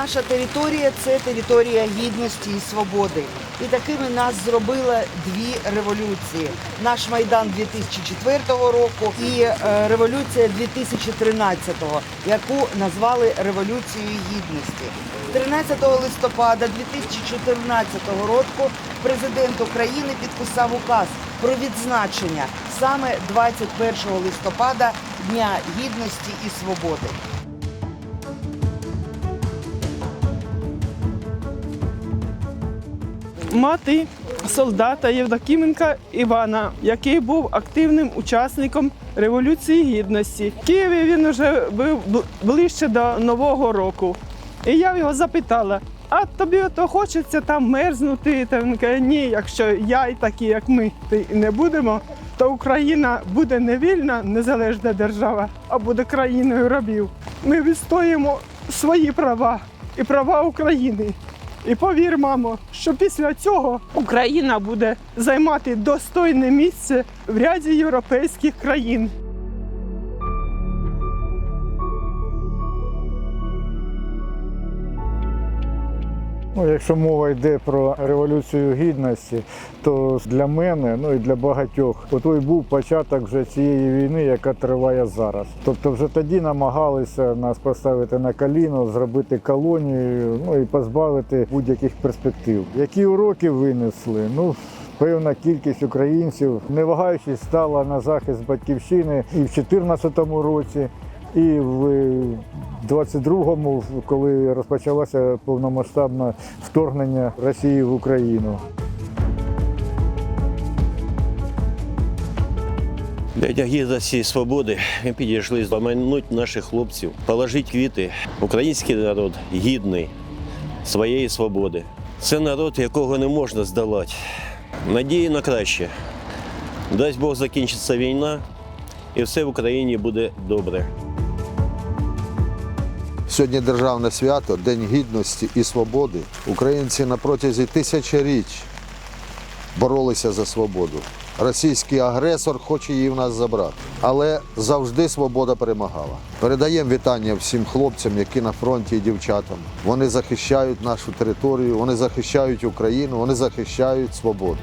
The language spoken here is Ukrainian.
Наша територія це територія гідності і свободи. І такими нас зробили дві революції: наш майдан 2004 року і е, революція 2013-го, яку назвали революцією гідності. 13 листопада 2014 року президент України підписав указ про відзначення саме 21 листопада Дня гідності і свободи. Мати солдата Євдокименка Івана, який був активним учасником Революції Гідності. В Києві він вже був ближче до Нового року. І я його запитала: а тобі то хочеться там мерзнути? Та він каже, ні, якщо я і такі, як ми, ти не будемо, то Україна буде не вільна, незалежна держава, а буде країною рабів. Ми відстоїмо свої права і права України. І повір, мамо, що після цього Україна буде займати достойне місце в ряді європейських країн. Ну, якщо мова йде про революцію гідності, то для мене, ну і для багатьох, ото й був початок вже цієї війни, яка триває зараз. Тобто, вже тоді намагалися нас поставити на коліно, зробити колонію, ну і позбавити будь-яких перспектив. Які уроки винесли? Ну Певна кількість українців, не вагаючись, стала на захист батьківщини і в 2014 році, і в 22-му, коли розпочалося повномасштабне вторгнення Росії в Україну. Для Дня гідності і свободи ми підійшли помянути наших хлопців, положити квіти. Український народ гідний своєї свободи. Це народ, якого не можна здолати. Надії на краще. Дасть Бог закінчиться війна, і все в Україні буде добре. Сьогодні державне свято, День гідності і свободи. Українці на протязі тисячоріч боролися за свободу. Російський агресор хоче її в нас забрати. Але завжди свобода перемагала. Передаємо вітання всім хлопцям, які на фронті і дівчатам. Вони захищають нашу територію, вони захищають Україну, вони захищають свободу.